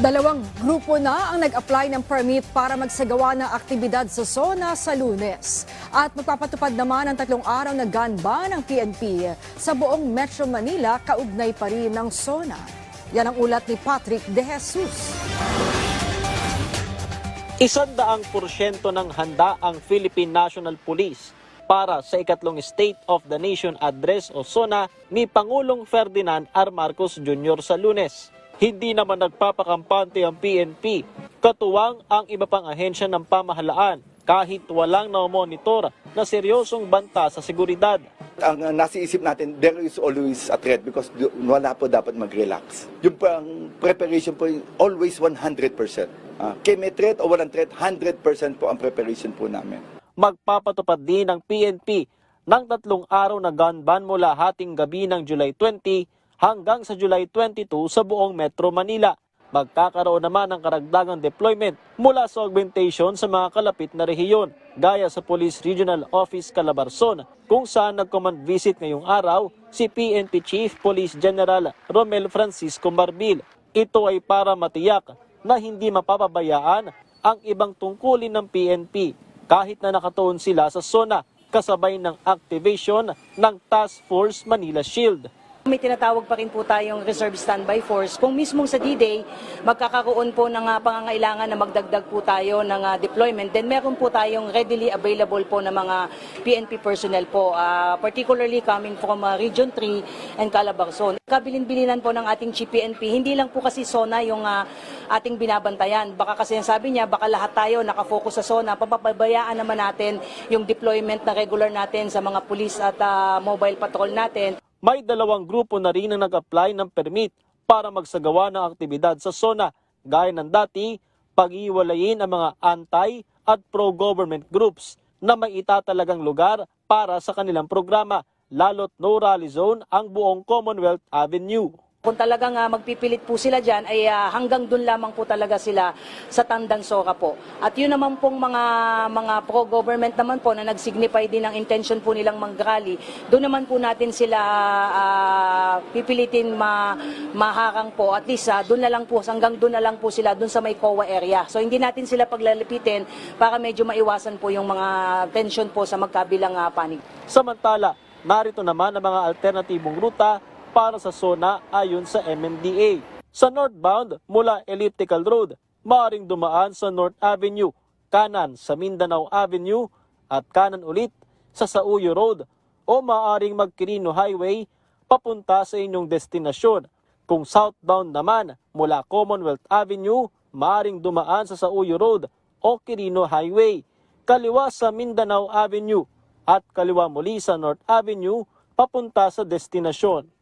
Dalawang grupo na ang nag-apply ng permit para magsagawa ng aktibidad sa zona sa lunes. At magpapatupad naman ang tatlong araw na gun ban ng PNP sa buong Metro Manila kaugnay pa rin ng zona. Yan ang ulat ni Patrick De Jesus. Isandaang porsyento ng handa ang Philippine National Police para sa ikatlong State of the Nation Address o SONA ni Pangulong Ferdinand R. Marcos Jr. sa lunes. Hindi naman nagpapakampante ang PNP, katuwang ang iba pang ahensya ng pamahalaan kahit walang na-monitor na seryosong banta sa seguridad. ang uh, nasa isip natin, there is always a threat because wala po dapat mag-relax. Yung pang preparation po, always 100%. Uh, kaya may threat o walang threat, 100% po ang preparation po namin. magpapatupad din ng PNP ng tatlong araw na gun ban mula hating gabi ng July 20 hanggang sa July 22 sa buong Metro Manila. Magkakaroon naman ng karagdagang deployment mula sa augmentation sa mga kalapit na rehiyon, gaya sa Police Regional Office Calabarzon, kung saan nag-command visit ngayong araw si PNP Chief Police General Romel Francisco Marbil. Ito ay para matiyak na hindi mapapabayaan ang ibang tungkulin ng PNP kahit na nakatuon sila sa zona kasabay ng activation ng Task Force Manila Shield. May tinatawag pa rin po tayong Reserve Standby Force. Kung mismong sa D-Day, magkakaroon po ng ah, pangangailangan na magdagdag po tayo ng ah, deployment, then meron po tayong readily available po na mga PNP personnel po, ah, particularly coming from ah, Region 3 and Calabarzon. Kabilin-bilinan po ng ating GPNP, hindi lang po kasi SONA yung ah, ating binabantayan. Baka kasi ang sabi niya, baka lahat tayo nakafocus sa SONA, papabayaan naman natin yung deployment na regular natin sa mga police at ah, mobile patrol natin. May dalawang grupo na rin ang nag-apply ng permit para magsagawa ng aktibidad sa zona, gaya ng dati, pag-iwalayin ang mga anti- at pro-government groups na may itatalagang lugar para sa kanilang programa, lalo't no rally zone ang buong Commonwealth Avenue. Kung talagang ah, magpipilit po sila dyan, ay ah, hanggang dun lamang po talaga sila sa Tandang Sora po. At yun naman pong mga, mga pro-government naman po na nag-signify din ng intention po nilang mag-rally, doon naman po natin sila ah, pipilitin ma, maharang po. At least ah, doon na lang po, hanggang doon na lang po sila, doon sa may COA area. So hindi natin sila paglalipitin para medyo maiwasan po yung mga tension po sa magkabilang ah, panig. Samantala, narito naman ang mga alternatibong ruta para sa zona ayon sa MMDA. Sa northbound mula Elliptical Road, maaring dumaan sa North Avenue, kanan sa Mindanao Avenue at kanan ulit sa Sauyo Road o maaring mag-Quirino Highway papunta sa inyong destinasyon. Kung southbound naman mula Commonwealth Avenue, maaring dumaan sa Sauyo Road o Quirino Highway, kaliwa sa Mindanao Avenue at kaliwa muli sa North Avenue papunta sa destinasyon.